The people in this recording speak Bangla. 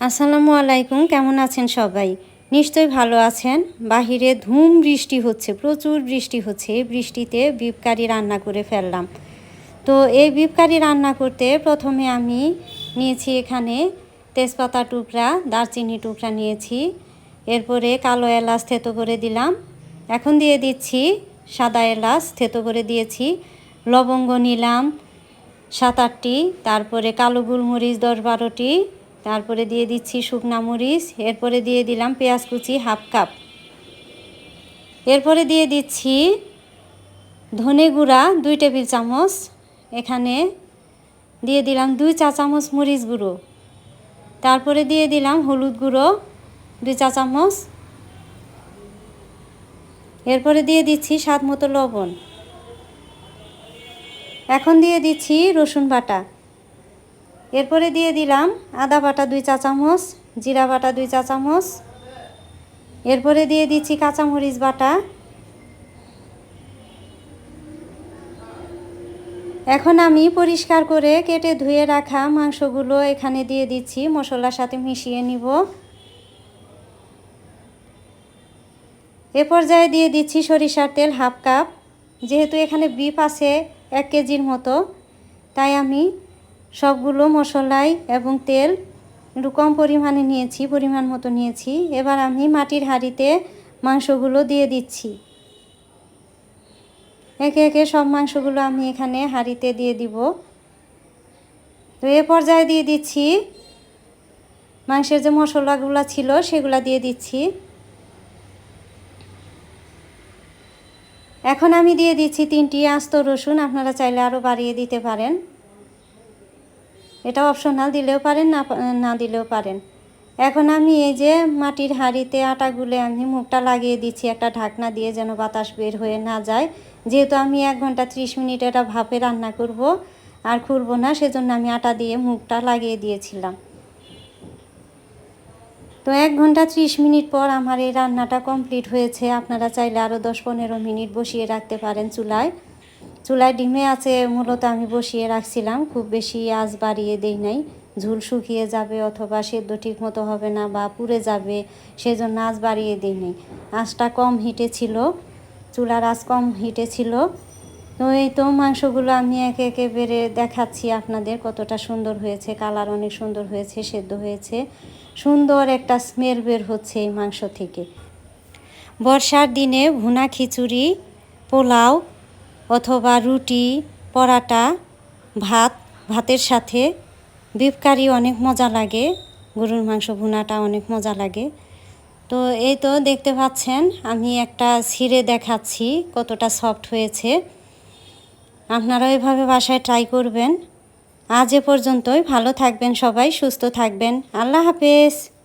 আসসালামু আলাইকুম, কেমন আছেন সবাই? নিশ্চয়ই ভালো আছেন। বাহিরে ধুম বৃষ্টি হচ্ছে, প্রচুর বৃষ্টি হচ্ছে। এই বৃষ্টিতে বিফ কারি রান্না করে ফেললাম। তো এই বিফ কারি রান্না করতে প্রথমে আমি নিয়েছি এখানে তেজপাতা টুকরা, দারচিনি টুকরা নিয়েছি। এরপরে কালো এলাচ থেতো করে দিলাম। এখন দিয়ে দিচ্ছি সাদা এলাচ থেতো করে দিয়েছি। লবঙ্গ নিলাম সাত আটটি। তারপরে কালো গোলমরিচ দশ বারোটি। তারপরে দিয়ে দিচ্ছি শুকনা মরিচ, এরপরে দিয়ে দিলাম পেঁয়াজ কুচি হাফ কাপ। এরপরে দিয়ে দিচ্ছি ধনে গুঁড়া দুই টেবিল চামচ, এখানে দিয়ে দিলাম দুই চা চামচ মরিচ গুঁড়ো। তারপরে দিয়ে দিলাম হলুদ গুঁড়ো দুই চা চামচ। এরপরে দিয়ে দিচ্ছি স্বাদ মতো লবণ। এখন দিয়ে দিচ্ছি রসুন বাটা। এরপরে দিয়ে দিলাম আদা বাটা দুই চা চামচ, জিরা বাটা দুই চা চামচ। এরপরে দিয়ে দিচ্ছি কাঁচামরিচ বাটা। এখন আমি পরিষ্কার করে কেটে ধুয়ে রাখা মাংসগুলো এখানে দিয়ে দিচ্ছি, মশলার সাথে মিশিয়ে নিব। এ পর্যায়ে দিয়ে দিচ্ছি সরিষার তেল হাফ কাপ। যেহেতু এখানে বিফ আছে এক কেজির মতো, তাই আমি সবগুলো মশলাই এবং তেল একটু কম পরিমাণে নিয়েছি, পরিমাণ মতো নিয়েছি। এবার আমি মাটির হাঁড়িতে মাংসগুলো দিয়ে দিচ্ছি। একে একে সব মাংসগুলো আমি এখানে হাঁড়িতে দিয়ে দিব। তো এ পর্যায়ে দিয়ে দিচ্ছি। মাংসের যে মশলাগুলো ছিল সেগুলো দিয়ে দিচ্ছি। এখন আমি দিয়ে দিচ্ছি তিনটি আস্ত রসুন, আপনারা চাইলে আরও বাড়িয়ে দিতে পারেন। এটা অপশনাল দিলেও পারেন, না না দিলেও পারেন। এখন আমি এই যে মাটির হাঁড়িতে আটা গুলে আমি মুখটা লাগিয়ে দিচ্ছি, একটা ঢাকনা দিয়ে যেন বাতাস বের হয়ে না যায়। যেহেতু আমি এক ঘণ্টা ত্রিশ মিনিট এটা ভাপে রান্না করব, আর খুলবো না, সেজন্য আমি আটা দিয়ে মুখটা লাগিয়ে দিয়েছিলাম। তো এক ঘণ্টা ত্রিশ মিনিট পর আমার এই রান্নাটা কমপ্লিট হয়েছে। আপনারা চাইলে আরও দশ পনেরো মিনিট বসিয়ে রাখতে পারেন চুলায়। চুলায় ডিমে আছে মূলত আমি বসিয়ে রাখছিলাম। খুব বেশি আঁচ বাড়িয়ে দেই নাই। ঝুল শুকিয়ে যাবে অথবা সেদ্ধ ঠিক মতো হবে না বা পুড়ে যাবে, সেজন্য আজ বাড়িয়ে দিই নাই। আঁচটা কম হিটে ছিল, চুলার আঁচ কম হিটে ছিল। তো এই তো মাংসগুলো আমি একে একে বেড়ে দেখাচ্ছি আপনাদের কতটা সুন্দর হয়েছে, কালার অনেক সুন্দর হয়েছে, সেদ্ধ হয়েছে। সুন্দর একটা স্মেল বের হচ্ছে এই মাংস থেকে। বর্ষার দিনে ভুনা খিচুড়ি, পোলাও অথবা রুটি, পরাটা, ভাত, ভাতের সাথে বিফ কারি অনেক মজা লাগে, গরুর মাংস ভুনাটা অনেক মজা লাগে। তো এই তো দেখতে পাচ্ছেন, আমি একটা ছিঁড়ে দেখাচ্ছি কতটা সফট হয়েছে। আপনারা এভাবে বাসায় ট্রাই করবেন। আজ এ পর্যন্তই, ভালো থাকবেন সবাই, সুস্থ থাকবেন। আল্লাহ হাফেজ।